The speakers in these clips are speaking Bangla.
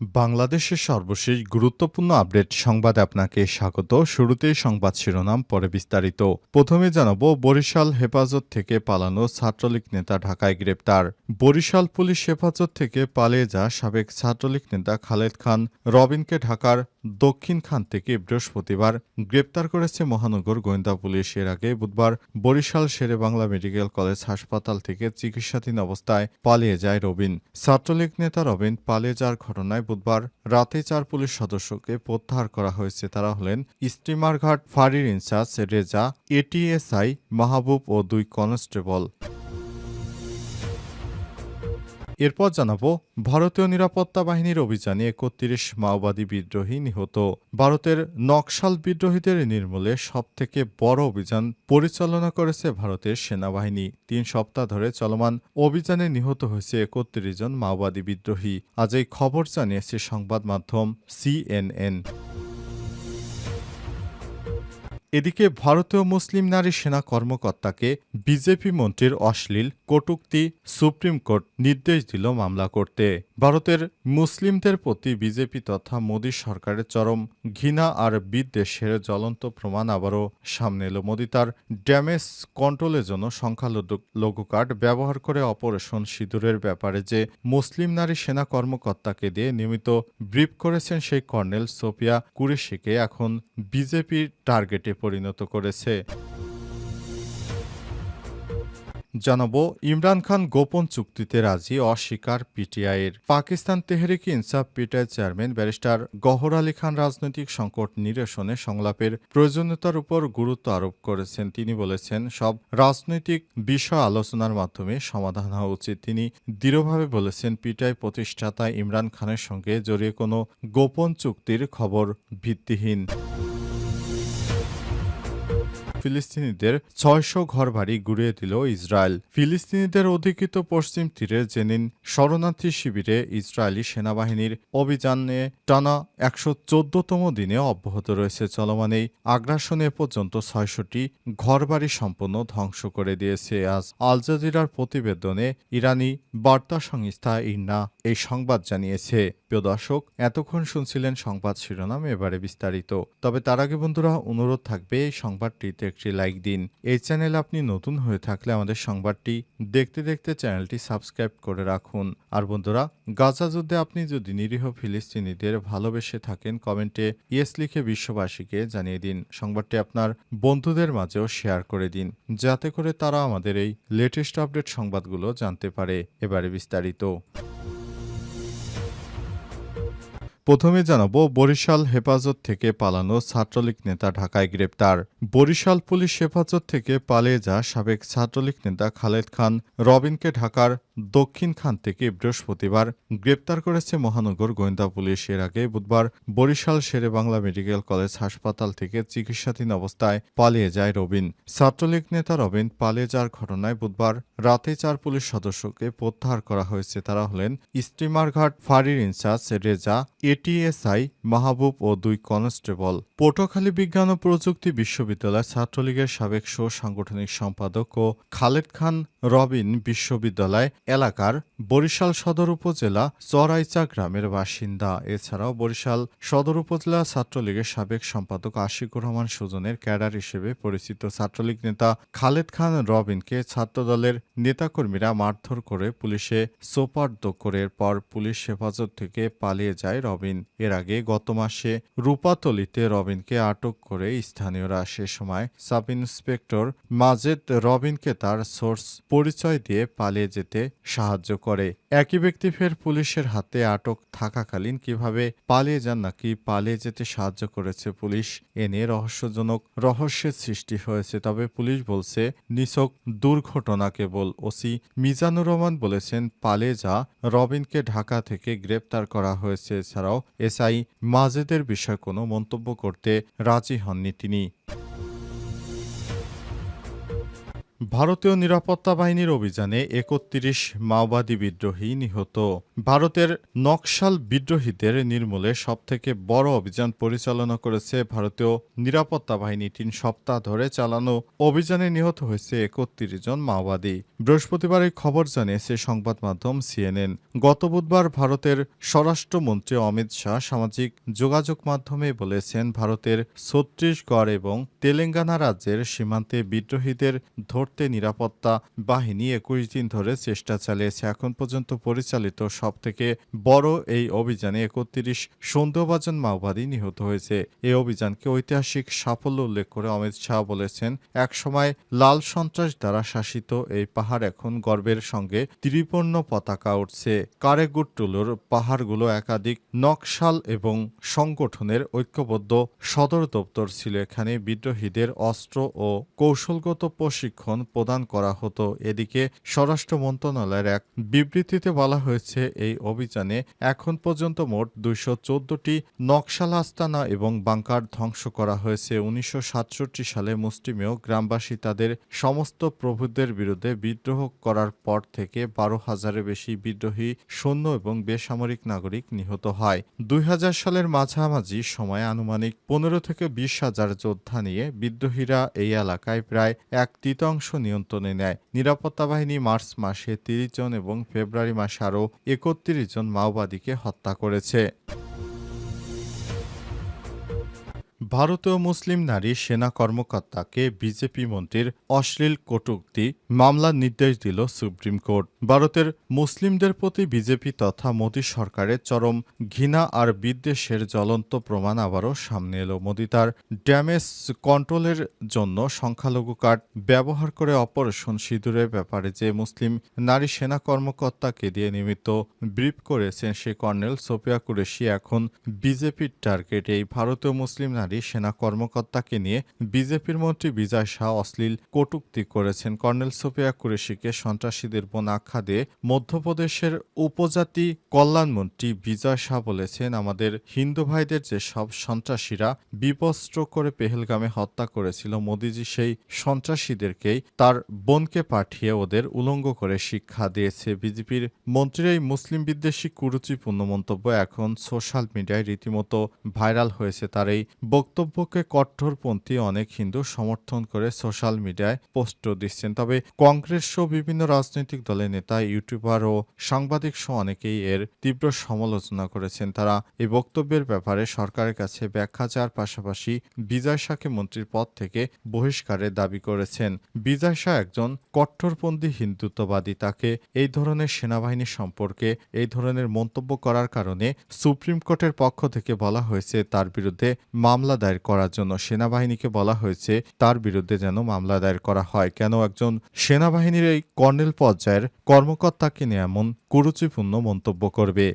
বাংলাদেশের সর্বশেষ গুরুত্বপূর্ণ আপডেট সংবাদ আপনাকে স্বাগত। শুরুতেই সংবাদ শিরোনাম, পরে বিস্তারিত। প্রথমে জানাব, বরিশাল হেফাজত থেকে পালানো ছাত্রলীগ নেতা ঢাকায় গ্রেপ্তার। বরিশাল পুলিশ হেফাজত থেকে পালিয়ে যা সাবেক ছাত্রলীগ নেতা খালেদ খান রবিনকে ঢাকার দক্ষিণ খান থেকে বৃহস্পতিবার গ্রেপ্তার করেছে মহানগর গোয়েন্দা পুলিশ। এর আগে বুধবার বরিশাল শেরে বাংলা মেডিকেল কলেজ হাসপাতাল থেকে চিকিৎসাধীন অবস্থায় পালিয়ে যায় রবিন। ছাত্রলীগ নেতা রবিন পালিয়ে যাওয়ার ঘটনায় বুধবার রাতে চার পুলিশ সদস্যকে প্রত্যাহার করা হয়েছে। তারা হলেন স্টিমারঘাট ফাঁড়ির ইনচার্জ রেজা, এটিএসআই, মাহবুব ও দুই কনস্টেবল। এরপর জানাব, ভারতীয় নিরাপত্তা বাহিনীর অভিযানে একত্রিশ মাওবাদী বিদ্রোহী নিহত। ভারতের নকশাল বিদ্রোহীদের নির্মূলে সবথেকে বড় অভিযান পরিচালনা করেছে ভারতের সেনাবাহিনী। তিন সপ্তাহ ধরে চলমান অভিযানে নিহত হয়েছে একত্রিশ জন মাওবাদী বিদ্রোহী। আজ এই খবর জানিয়েছে সংবাদ মাধ্যম সিএনএন। এদিকে ভারতীয় মুসলিম নারী সেনা কর্মকর্তাকে বিজেপি মন্ত্রীর অশ্লীল কটুক্তি সুপ্রিম কোর্ট নির্দেশ দিল মামলা করতে। ভারতের মুসলিমদের প্রতি বিজেপি তথা মোদী সরকারের চরম ঘৃণা আর বিদ্বেষের জ্বলন্ত প্রমাণ আবারও সামনে এলো। মোদী তার ড্যামেজ কন্ট্রোলের জন্য সংখ্যালঘু কার্ড ব্যবহার করে অপারেশন সিঁদুরের ব্যাপারে যে মুসলিম নারী সেনা কর্মকর্তাকে দিয়ে নিয়মিত ব্রিফ করেছেন সেই কর্নেল সোফিয়া কুরেশিকে এখন বিজেপির টার্গেটে পরিণত করেছে। জানাব, ইমরান খান গোপন চুক্তিতে রাজি, অস্বীকার পিটিআইয়ের। Pakistan Tehreek Insaf PTI chairman barrister Gohar Ali Khan রাজনৈতিক সংকট নিরসনে সংলাপের প্রয়োজনীয়তার উপর গুরুত্ব আরোপ করেছেন। তিনি বলেছেন, সব রাজনৈতিক বিষয় আলোচনার মাধ্যমে সমাধান হওয়া উচিত। তিনি দৃঢ়ভাবে বলেছেন, পিটিআই প্রতিষ্ঠাতা ইমরান খানের সঙ্গে জড়িয়ে কোনো গোপন চুক্তির খবর ভিত্তিহীন। ফিলিস্তিনিদের ছয়শো ঘরবাড়ি গুড়িয়ে দিল ইসরায়েল। ফিলিস্তিনিদের অধিকৃত পশ্চিম তীরে জেনিন শরণার্থী শিবিরে ইসরায়েলি সেনাবাহিনীর অভিযানে টানা একশো চোদ্দতম দিনে অব্যাহত রয়েছে চলমান এই আগ্রাসনে পর্যন্ত ছয়শটি ঘরবাড়ি সম্পূর্ণ ধ্বংস করে দিয়েছে। আজ আল জাজিরার প্রতিবেদনে ইরানি বার্তা সংস্থা ইন্না এই সংবাদ জানিয়েছে। প্রিয় দর্শক, এতক্ষণ শুনছিলেন সংবাদ শিরোনাম, এবারে বিস্তারিত। তবে তার আগে বন্ধুরা, অনুরোধ থাকবে এই সংবাদটিতে একটি লাইক দিন। এই চ্যানেল আপনি নতুন হয়ে থাকলে আমাদের সংবাদটি দেখতে দেখতে চ্যানেলটি সাবস্ক্রাইব করে রাখুন। আর বন্ধুরা, গাজা যুদ্ধে আপনি যদি নিরীহ ফিলিস্তিনিদের ভালোবেসে থাকেন, কমেন্টে ইয়েস লিখে বিশ্ববাসীকে জানিয়ে দিন। সংবাদটি আপনার বন্ধুদের মাঝেও শেয়ার করে দিন, যাতে করে তারা আমাদের এই লেটেস্ট আপডেট সংবাদগুলো জানতে পারে। এবারে বিস্তারিত। প্রথমে জানাব, বরিশাল হেফাজত থেকে পালানো ছাত্রলীগ নেতা ঢাকায় গ্রেপ্তার। বরিশাল পুলিশ হেফাজত থেকে পালিয়ে যা সাবেক ছাত্রলীগ নেতা খালেদ খান রবিনকে ঢাকার দক্ষিণ খান থেকে বৃহস্পতিবার গ্রেপ্তার করেছে মহানগর গোয়েন্দা পুলিশ। এর আগে বুধবার বরিশাল শেরে বাংলা মেডিকেল কলেজ হাসপাতাল থেকে চিকিৎসাধীন অবস্থায় পালিয়ে যায় রবিন। ছাত্রলীগ নেতা রবিন পালিয়ে যাওয়ার ঘটনায় বুধবার রাতে চার পুলিশ সদস্যকে প্রত্যাহার করা হয়েছে। তারা হলেন স্টিমারঘাট ফাঁড়ির ইনচার্জ রেজা, এটিএসআই, মাহবুব ও দুই কনস্টেবল। পটুয়াখালী বিজ্ঞান ও প্রযুক্তি বিশ্ববিদ্যালয় ছাত্রলীগের সাবেক শো সাংগঠনিক সম্পাদক ও খালেদ খান রবিন বিশ্ববিদ্যালয় এলাকার বরিশাল সদর উপজেলা চরাইচা গ্রামের বাসিন্দা। এছাড়াও বরিশাল সদর উপজেলা ছাত্রলীগের সাবেক সম্পাদক আশিকুর রহমান সুজনের ক্যাডার হিসেবে পরিচিত ছাত্রলীগ নেতা খালেদ খান রবিনকে ছাত্রদলের নেতাকর্মীরা মারধর করে পুলিশে সোপার্দ করে পর পুলিশ হেফাজত থেকে পালিয়ে যায় রবিন। এর আগে গত মাসে রূপাতলিতে রবিনকে আটক করে স্থানীয়রা। সে সময় সাব ইন্সপেক্টর মাজেদ রবিনকে তার সোর্স পরিচয় দিয়ে পালিয়ে যেতে সাহায্য করে। একই ব্যক্তি ফের পুলিশের হাতে আটক থাকাকালীন কীভাবে পালিয়ে যান নাকি পালিয়ে যেতে সাহায্য করেছে পুলিশ, এ নিয়ে রহস্যজনক রহস্যের সৃষ্টি হয়েছে। তবে পুলিশ বলছে, নিছক দুর্ঘটনা কেবল। ওসি মিজানুর রহমান বলেছেন, পালিয়ে যা রবিনকে ঢাকা থেকে গ্রেপ্তার করা হয়েছে। এছাড়াও এসআই মাজেদের বিষয়ে কোনো মন্তব্য করতে রাজি হননি তিনি। ভারতীয় নিরাপত্তা বাহিনীর অভিযানে একত্রিশ মাওবাদী বিদ্রোহী নিহত। ভারতের নকশাল বিদ্রোহীদের নির্মূলে সবথেকে বড় অভিযান পরিচালনা করেছে ভারতীয় নিরাপত্তা বাহিনী। তিন সপ্তাহ ধরে চালানো অভিযানে নিহত হয়েছে একত্রিশ জন মাওবাদী। বৃহস্পতিবার এই খবর জানিয়েছে সংবাদ মাধ্যম সিএনএন। গত বুধবার ভারতের স্বরাষ্ট্রমন্ত্রী অমিত শাহ সামাজিক যোগাযোগ মাধ্যমে বলেছেন, ভারতের ছত্তিশগড় এবং তেলেঙ্গানা রাজ্যের সীমান্তে বিদ্রোহীদের ধরতে নিরাপত্তা বাহিনী একুশ দিন ধরে চেষ্টা চালিয়েছে। এখন পর্যন্ত পরিচালিত সবথেকে বড় এই অভিযানে একত্রিশ সন্দেহভাজন মাওবাদী নিহত হয়েছে। এই অভিযানকে ঐতিহাসিক সাফল্য উল্লেখ করে অমিত শাহ বলেছেন, একসময় লাল সন্ত্রাস দ্বারা শাসিত এই পাহাড় এখন গর্বের সঙ্গে ত্রিবর্ণ পতাকা উঠছে। কারেগুট্টুলোর পাহাড়গুলো একাধিক নকশাল এবং সংগঠনের ঐক্যবদ্ধ সদর দপ্তর ছিল। এখানে বিদ্রোহীদের অস্ত্র ও কৌশলগত প্রশিক্ষণ প্রদান করা হতো। এদিকে স্বরাষ্ট্র মন্ত্রণালয়ের এক বিবৃতিতে বলা হয়েছে, এই অভিযানে এখন পর্যন্ত মোট দুইশো চোদ্দটি নকশাল আস্তানা এবং বাংকার ধ্বংস করা হয়েছে। উনিশশো সাতষট্টি সালে মুসলিমেও গ্রামবাসী তাদের সমস্ত প্রভুদের বিরুদ্ধে বিদ্রোহ করার পর থেকে বারো হাজারের বেশি বিদ্রোহী, সৈন্য এবং বেসামরিক নাগরিক নিহত হয়। দুই হাজার সালের মাঝামাঝি সময়ে আনুমানিক পনেরো থেকে বিশ হাজার যোদ্ধা নিয়ে বিদ্রোহীরা এই এলাকায় প্রায় এক তৃতীয়াংশ নিয়ন্ত্রণে নেয়। নিরাপত্তা বাহিনী মার্চ মাসে তিরিশ জন এবং ফেব্রুয়ারি মাসে আরও একত্রিশ জন মাওবাদীকে হত্যা করেছে। ভারতীয় মুসলিম নারী সেনা কর্মকর্তাকে বিজেপি মন্ত্রীর অশ্লীল কটুক্তি মামলার নির্দেশ দিল সুপ্রিম কোর্ট। ভারতের মুসলিমদের প্রতি বিজেপি তথা মোদী সরকারের চরম ঘৃণা আর বিদ্বেষের জ্বলন্ত প্রমাণ আবারও সামনে এলো। মোদী তার ড্যামেজ কন্ট্রোলের জন্য সংখ্যালঘু কার্ড ব্যবহার করে অপারেশন সিঁদুরের ব্যাপারে যে মুসলিম নারী সেনা কর্মকর্তাকে দিয়ে নিমিত্ত ব্রিফ করেছেন সে কর্নেল সোফিয়া কুরেশি, এখন বিজেপির টার্গেট। এই ভারতীয় মুসলিম নারী সেনা কর্মকর্তাকে নিয়ে বিজেপির মন্ত্রী বিজয় শাহ অশ্লীল কটূক্তি করেছেন। কর্নেল সোফিয়া কুরেশিকে সন্ত্রাসীদের বোন আখ্যা দিয়ে মধ্যপ্রদেশের উপজাতি কল্যাণমন্ত্রী বিজয় শাহ বলেছেন, আমাদের হিন্দু ভাইদের যেসব সন্ত্রাসীরা বিবস্ত্র করে পেহেলগামে হত্যা করেছিল, মোদিজি সেই সন্ত্রাসীদেরকেই তার বোনকে পাঠিয়ে ওদের উলঙ্গ করে শিক্ষা দিয়েছে। বিজেপির মন্ত্রীর এই মুসলিম বিদ্বেষী কুরুচিপূর্ণ মন্তব্য এখন সোশ্যাল মিডিয়ায় রীতিমতো ভাইরাল হয়েছে। তার এই বক্তব্যকে কট্টরপন্থী অনেক হিন্দু সমর্থন করে সোশ্যাল মিডিয়ায় পোস্টও দিচ্ছেন। তবে কংগ্রেস সহ বিভিন্ন রাজনৈতিক দলের নেতা, ইউটিউবার ও সাংবাদিক সহ অনেকেই এর তীব্র সমালোচনা করেছেন। তারা এই বক্তব্যের ব্যাপারে সরকারের কাছে ব্যাখ্যা চাওয়ার পাশাপাশি বিজয় শাহকে মন্ত্রীর পদ থেকে বহিষ্কারের দাবি করেছেন। বিজয় শাহ একজন কট্টরপন্থী হিন্দুত্ববাদী। তাকে এই ধরনের সেনাবাহিনী সম্পর্কে, এই ধরনের মন্তব্য করার কারণে সুপ্রিম কোর্টের পক্ষ থেকে বলা হয়েছে, তার বিরুদ্ধে মামলা দায়ের করার জন্য সেনাবাহিনীকে বলা হয়েছে, তার বিরুদ্ধে যেন মামলা দায়ের করা হয়। কেন একজন সেনাবাহিনীর এই কর্নেল পর্যায়ের কর্মকর্তাকে নিয়ে এমন কুরুচিপূর্ণ মন্তব্য করবে?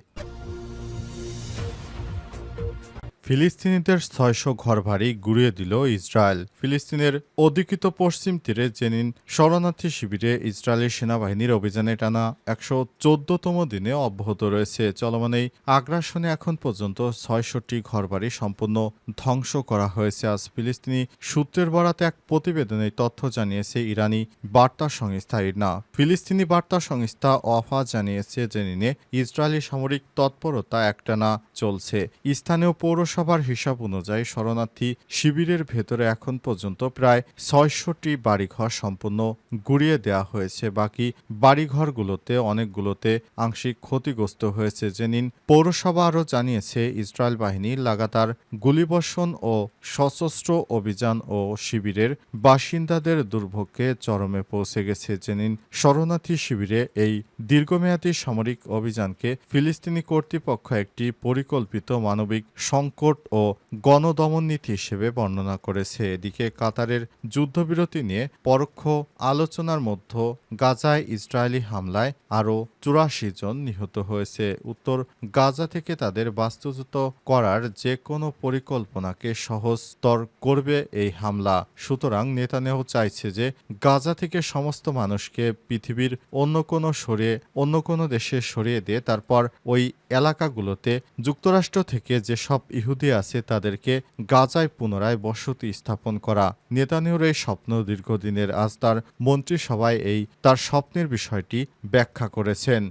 ফিলিস্তিনিদের ছয়শো ঘরবাড়ি গুড়িয়ে দিল ইসরায়েল। ফিলিস্তিনের অধিকৃত পশ্চিম তীরে জেনিন শরণার্থী শিবিরে ইসরায়েলের সেনাবাহিনীর অভিযানে টানা একশো চোদ্দতম দিনে অব্যাহত রয়েছে। চলমান এই আগ্রাসনে এখন পর্যন্ত ছয়শটি ঘরবাড়ি সম্পূর্ণ ধ্বংস করা হয়েছে। আজ ফিলিস্তিনি সূত্রের বরাতে এক প্রতিবেদনে তথ্য জানিয়েছে ইরানি বার্তা সংস্থা ইরনা। ফিলিস্তিনি বার্তা সংস্থা অফা জানিয়েছে জেনিনে ইসরায়েলি সামরিক তৎপরতা একটানা চলছে। স্থানীয় পৌরসভার হিসাব অনুযায়ী শরণার্থী শিবিরের ভেতরে এখন পর্যন্ত প্রায় ছয়শটি বাড়িঘর সম্পূর্ণ গুড়িয়ে দেওয়া হয়েছে। বাকি বাড়িঘরগুলোতে অনেকগুলোতে আংশিক ক্ষতিগ্রস্ত হয়েছে, জেনিন পৌরসভা আরও জানিয়েছে। ইসরায়েল বাহিনী লাগাতার গুলিবর্ষণ ও সশস্ত্র অভিযান ও শিবিরের বাসিন্দাদের দুর্ভোগকে চরমে পৌঁছে গেছে, জেনিন শরণার্থী শিবিরে এই দীর্ঘমেয়াদী সামরিক অভিযানকে ফিলিস্তিনি কর্তৃপক্ষ একটি পরিকল্পিত মানবিক সংকট ও গণদমন নীতি হিসেবে বর্ণনা করেছে। এদিকে কাতারের যুদ্ধবিরতি নিয়ে পরোক্ষ আলোচনার মধ্যে গাজায় ইসরায়েলি হামলায় আরও চুরাশি জন নিহত হয়েছে। উত্তর গাজা থেকে তাদের বাস্তুচ্যুত করার যে কোনো পরিকল্পনাকে সহজতর করবে এই হামলা। সুতরাং নেতানেহ চাইছে যে গাজা থেকে সমস্ত মানুষকে পৃথিবীর অন্য কোনো সরিয়ে, অন্য কোনো দেশে সরিয়ে দিয়ে তারপর ওই এলাকাগুলোতে যুক্তরাষ্ট্র থেকে যেসব ইহুদি ইহুদি আছে তাদেরকে গাজায় পুনরায় বসতি স্থাপন করা। নেতানিয়র এই স্বপ্ন দীর্ঘদিনের আজ তার মন্ত্রিসভায় এই তার স্বপ্নের বিষয়টি ব্যাখ্যা করেছেন।